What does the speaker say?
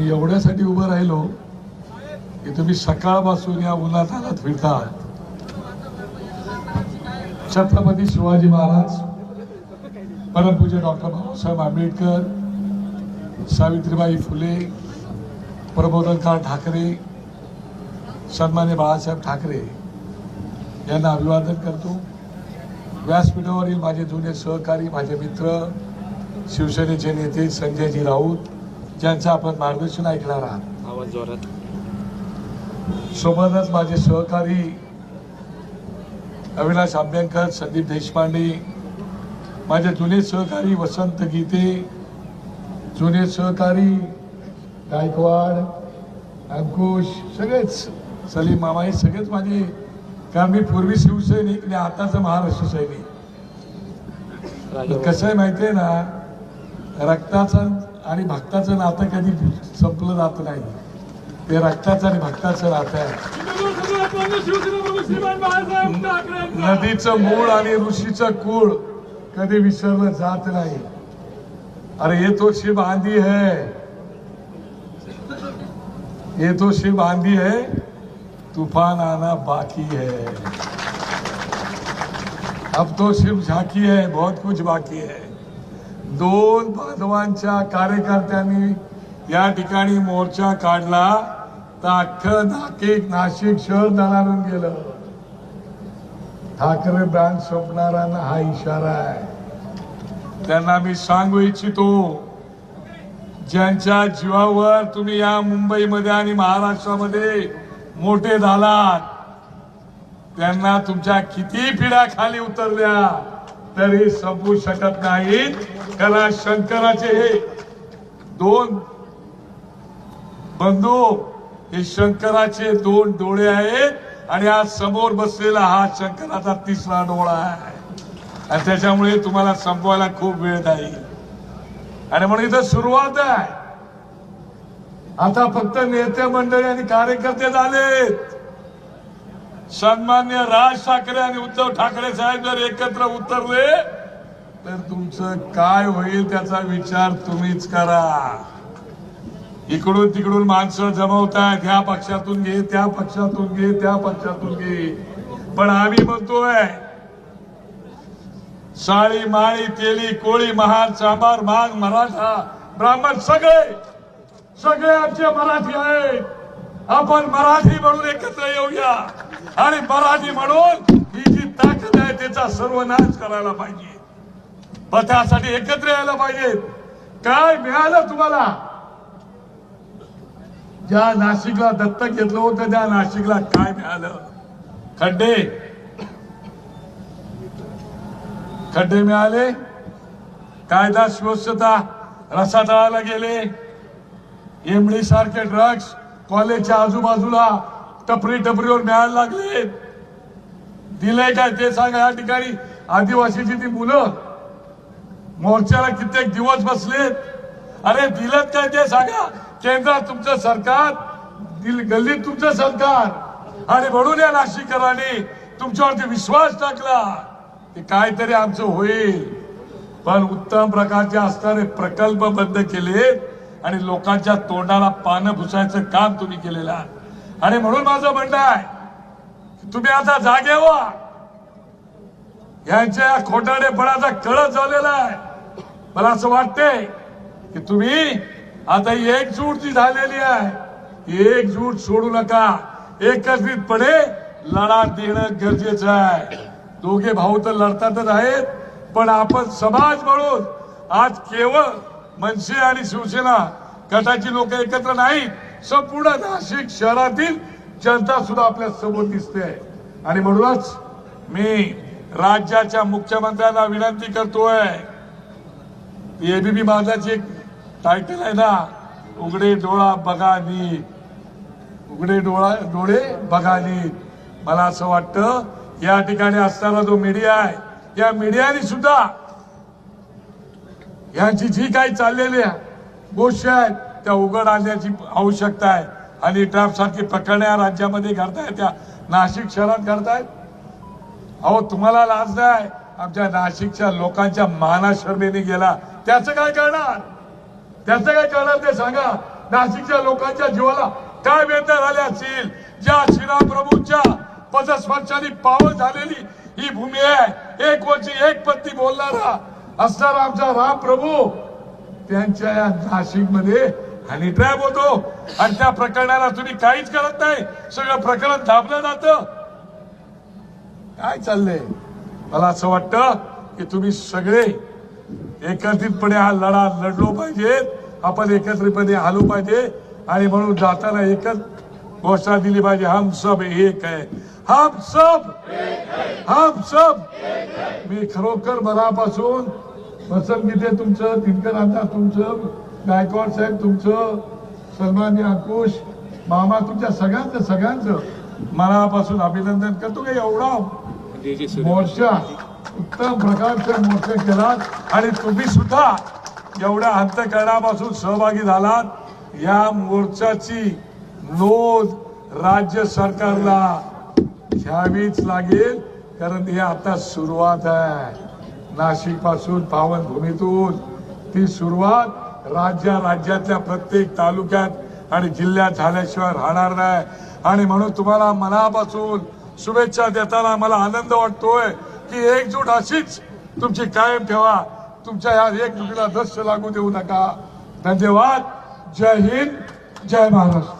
मी एवढ्यासाठी उभं राहिलो की तुम्ही सकाळपासून या उन्हात आलात फिरतात. छत्रपती शिवाजी महाराज परमपूज्य डॉक्टर बाबासाहेब आंबेडकर सावित्रीबाई फुले प्रबोधनकार ठाकरे सन्मान्य बाळासाहेब ठाकरे यांना अभिवादन करतो. व्यासपीठावरील माझे जुने सहकारी माझे मित्र शिवसेनेचे नेते संजयजी राऊत ज्यांचं आपण मार्गदर्शन ऐकणार आहात. आवाज जोरात. सोबतच माझे सहकारी अविनाश आंबेडकर संदीप देशपांडे माझे जुने सहकारी वसंत गीते जुने सहकारी गायकवाड अंकुश सगळेच सलीम मामा हे सगळेच माझे कारण मी पूर्वी शिवसैनिक आणि आताचा महाराष्ट्र सैनिक. कसं आहे माहिती आहे ना रक्ताचं आणि भक्ताचं नातं कधी संपलं जात नाही. ते रक्ताचं आणि भक्ताचं नातं आहे. नदीचं मूळ आणि ऋषीचं कुळ कधी विसरलं जात नाही. अरे ये तो शिव आंधी है ये तो शिव आंधी है. तूफान आना बाकी है. अब तो शिव झाकी है बहुत कुछ बाकी है. दोन बांधवांच्या कार्यकर्त्यांनी या ठिकाणी मोर्चा काढला. तर अख्खं नाशिक नाशिक शहर दणारून गेलं. ठाकरे ब्रँड स्वप्नारांना हा इशारा आहे. त्यांना मी सांगू इच्छितो ज्यांच्या जीवावर तुम्ही या मुंबईमध्ये आणि महाराष्ट्रामध्ये मोठे झालात त्यांना तुमच्या किती पिढ्या खाली उतरल्या? तरी संपू शकत नाहीत. त्याला शंकराचे हे दोन बंधू हे शंकराचे दोन डोळे आहेत आणि आज समोर बसलेला हा शंकराचा तिसरा डोळा आहे. आणि त्याच्यामुळे तुम्हाला संपवायला खूप वेळ जाईल. आणि म्हणून इथं सुरुवात आहे. आता फक्त नेते मंडळी आणि कार्यकर्ते झालेत. सन्मान्य राज ठाकरे आणि उद्धव ठाकरे साहेब जर एकत्र उतरले तर तुमचं काय होईल त्याचा विचार तुम्हीच करा. इकडून तिकडून माणसं जमवतायत ह्या पक्षातून घे त्या पक्षातून घे त्या पक्षातून घे. पण आम्ही म्हणतोय साळी माळी तेली कोळी महार चांभार माग मराठा ब्राह्मण सगळे सगळे आमचे मराठी आहेत. आपण मराठी म्हणून एकत्र येऊया. आणि मराठी म्हणून ही जी ताकद आहे त्याचा सर्वनाश करायला पाहिजे. पण त्यासाठी एकत्र यायला पाहिजे. काय मिळालं तुम्हाला? ज्या नाशिकला दत्तक घेतलं होतं त्या नाशिकला काय मिळालं? खड्डे. खड्डे मिळाले. कायदा सुव्यवस्था रसातळाला गेले. एमडी सारखे ड्रग्स कॉलेजच्या आजूबाजूला टपरी टपरीवर मिळायला लागले. दिलंय काय ते सांगा या ठिकाणी. आदिवासीची ती मुलं. मोर्चाला कित्येक दिवस बसलेत. अरे दिलं काय ते सांगा. केंद्रात तुमचं सरकार दिल गल्लीत तुमचं सरकार. आणि म्हणून या नाशिककरांनी तुमच्यावरती विश्वास टाकला. की काहीतरी आमचं होईल. पण उत्तम प्रकारचे असणारे प्रकल्प बंद केले आणि लोकांच्या तोंडाला पानं भुसायचं काम तुम्ही केलेलं आहे. आणि म्हणून माझं म्हणणं आहे तुम्ही आता जागे व्हा. यांच्या खोटाडेपणाचा कळत झालेला आहे. मला असं वाटते की तुम्ही आता एकजूट जी झालेली आहे. एकजूट सोडू नका. एकत्रितपणे लढा देणं गरजेचं आहे. दोघे भाऊ तर लढतातच आहेत पण आपण समाज म्हणून आज केवळ मनसे आणि शिवसेना गटाची लोक एकत्र नाहीत. संपूर्ण नाशिक शहरातील जनता सुद्धा आपल्यासमोर दिसते. आणि म्हणूनच मी राज्याच्या मुख्यमंत्र्यांना विनंती करतोय. एबीबी माझाची एक टायटल आहे ना उघडे डोळा बघा नीट. उघडे डोळा डोळे बघा नीट. मला असं वाटतं या ठिकाणी असणारा जो मीडिया आहे या मीडियाने सुद्धा यांची जी काही चाललेली गोष्टी आहेत त्या उघड आणण्याची आवश्यकता आहे. आणि ट्रॅप सारखी प्रकरणे या राज्यामध्ये घडतायत त्या नाशिक शहरात घडतायत. अहो तुम्हाला लाज नाही? आमच्या नाशिकच्या लोकांच्या माना शर्मेने गेला. त्याचं काय करणार? त्याचं काय करणार ते सांगा. नाशिकच्या लोकांच्या जीवाला काय वेदना झाल्या असतील? ज्या श्रीरामप्रभूंच्या पदस्पर्शाने पावन झालेली ही भूमी आहे. एक वर्षी एक पत्ती बोलणारा असणार आमचा राम प्रभू त्यांच्या या नाशिकमध्ये हनी ट्रॅप होतो. आणि त्या प्रकरणाला तुम्ही काहीच करत नाही. सगळं प्रकरण थांबलं जात. काय चाललंय? मला असं वाटतं की तुम्ही सगळे एकत्रितपणे हा लढा लढलो पाहिजेत आपण एकत्रितपणे आलो पाहिजे. आणि म्हणून जाताना एकच घोषणा दिली पाहिजे हम सब एक आहे हम सब हम सब। मी खरोखर मनापासून पसंतगीते तुमचं तिनकर आता तुमचं गायकवाड साहेब तुमचं सन्मान्य अंकुश मामा तुमच्या सगळ्यांचं सगळ्यांचं मनापासून अभिनंदन करतो का? एवढा मोर्चा उत्तम प्रकारचा मोर्चा केला आणि तुम्ही सुद्धा एवढ्या अंतकरणापासून सहभागी झालात. या मोर्चाची नोंद राज्य सरकारला घ्यावीच लागेल कारण ही आता सुरुवात आहे. नाशिकपासून पावनभूमीतून ती सुरुवात राज्या राज्यातल्या प्रत्येक तालुक्यात आणि जिल्ह्यात झाल्याशिवाय राहणार नाही. आणि म्हणून तुम्हाला मनापासून शुभेच्छा देताना मला आनंद वाटतोय की एकजूट अशीच तुमची कायम ठेवा. तुमच्या या एकजुटीला दस्य लागू देऊ नका. धन्यवाद. जय हिंद. जय महाराष्ट्र.